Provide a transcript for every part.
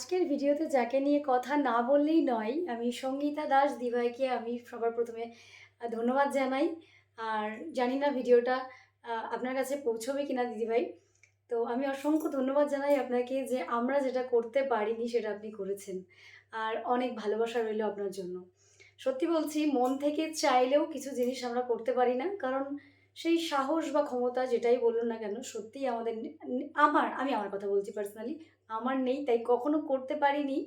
আজকের ভিডিওতে যাকে নিয়ে কথা না বললেই নয়, আমি সঙ্গীতা দাস দিভাইকে আমি সবার প্রথমে ধন্যবাদ জানাই। আর জানি না ভিডিওটা আপনার কাছে পৌঁছবে কিনা দিদিভাই। তো আমি অসংখ্য ধন্যবাদ জানাই আপনাকে যে আমরা যেটা করতে পারিনি সেটা আপনি করেছেন। আর অনেক ভালোবাসা রইল আপনার জন্য। সত্যি বলছি, মন থেকে চাইলেও কিছু জিনিস আমরা করতে পারি না। কারণ সেই সাহস বা ক্ষমতা যেটাই বলুন না কেন, সত্যিই আমাদের আমার, আমি আমার কথা বলছি পার্সোনালি আমার নেই, তাই কখনো করতে পারিনি।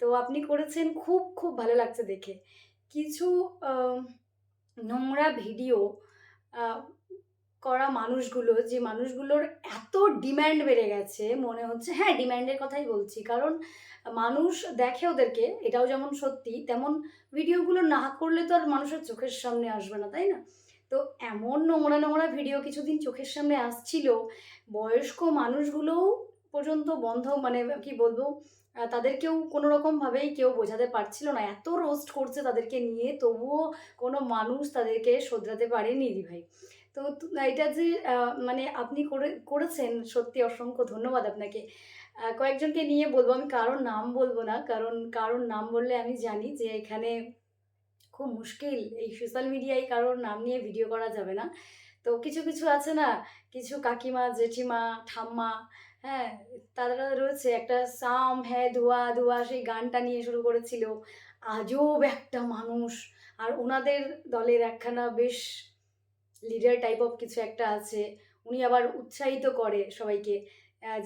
তো আপনি করেছেন, খুব খুব ভালো লাগছে দেখে। কিছু নোংরা ভিডিও করা মানুষগুলো, যে মানুষগুলোর এত ডিম্যান্ড বেড়ে গেছে, মনে হচ্ছে হ্যাঁ ডিম্যান্ডের কথাই বলছি, কারণ মানুষ দেখে ওদেরকে, এটাও যেমন সত্যি, তেমন ভিডিওগুলো না করলে তো আর মানুষের চোখের সামনে আসবে না, তাই না? এমন নোংরা নোংরা ভিডিও কিছুদিন চোখের সামনে আসছিল। বয়স্ক মানুষগুলোও পর্যন্ত বন্ধ মানে কি বলব তাদেরকেও কোনো রকমভাবেই কেউ বোঝাতে পারছিল না। এত রোস্ট করছে তাদেরকে নিয়ে, তবুও কোনো মানুষ তাদেরকে শোধরাতে পারেনি ভাই। তো এটা যে মানে আপনি করে, করেছেন, সত্যি অসংখ্য ধন্যবাদ আপনাকে। কয়েকজনকে নিয়ে বলব, আমি কারোর নাম বলব না, কারণ কারোর নাম বললে আমি জানি যে এখানে খুব মুশকিল এই সোশ্যাল মিডিয়ায় কারোর নাম নিয়ে ভিডিও করা যাবে না। তো কিছু কিছু আছে না? কিছু কাকিমা, জেঠিমা, ঠাম্মা হ্যাঁ তারা রয়েছে। একটা সাম হ্যাঁ ধোয়া ধোয়া সেই গানটা নিয়ে শুরু করেছিল। আজব একটা মানুষ। আর ওনাদের দলের একখানা বেশ লিডার টাইপ অফ কিছু একটা আছে। উনি আবার উৎসাহিত করে সবাইকে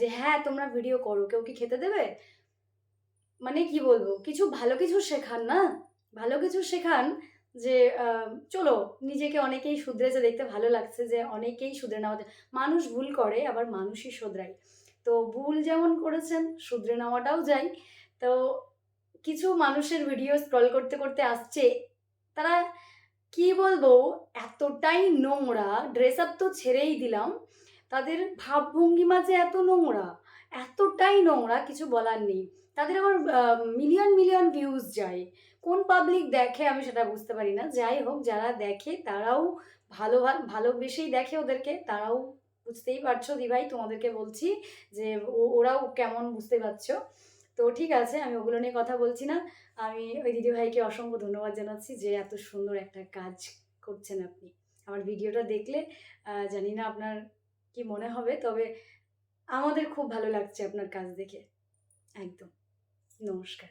যে হ্যাঁ তোমরা ভিডিও করো। কেউ কি খেতে দেবে? মানে কি বলব? কিছু ভালো কিছু শেখান না? ভালো কিছু শেখান যে চলো নিজেকে অনেকেই শুধরেছে, দেখতে ভালো লাগছে যে অনেকেই শুধরে নেওয়া। মানুষ ভুল করে, আবার মানুষই শোধরায়। তো ভুল যেমন করেছেন, শুধরে নেওয়াটাও যায়। তো কিছু মানুষের ভিডিও স্ক্রল করতে করতে আসছে, তারা কি বলব, এতটাই নোংরা। ড্রেস আপ তো ছেড়েই দিলাম। তাদের ভাবভঙ্গিমা যে এত নোংরা। এতটাই নোংরা, কিছু বলার নেই। তাদের আবার মিলিয়ন মিলিয়ন ভিউজ যায়। কোন পাবলিক দেখে আমি সেটা বুঝতে পারি না। যাই হোক, যারা দেখে তারাও ভালো ভালোবেসেই দেখে ওদেরকে। তারাও বুঝতেই পারছ দিভাই তোমাদেরকে বলছি যে ওরাও কেমন বুঝতে পারছ। তো ঠিক আছে, আমি ওগুলো নিয়ে কথা বলছি না। আমি ওই দিদিভাইকে অসংখ্য ধন্যবাদ জানাচ্ছি যে এত সুন্দর একটা কাজ করছেন আপনি। আমার ভিডিওটা দেখলে জানি না আপনার কি মনে হবে, তবে আমাদের খুব ভালো লাগছে আপনার কাজ দেখে। একদম। নমস্কার।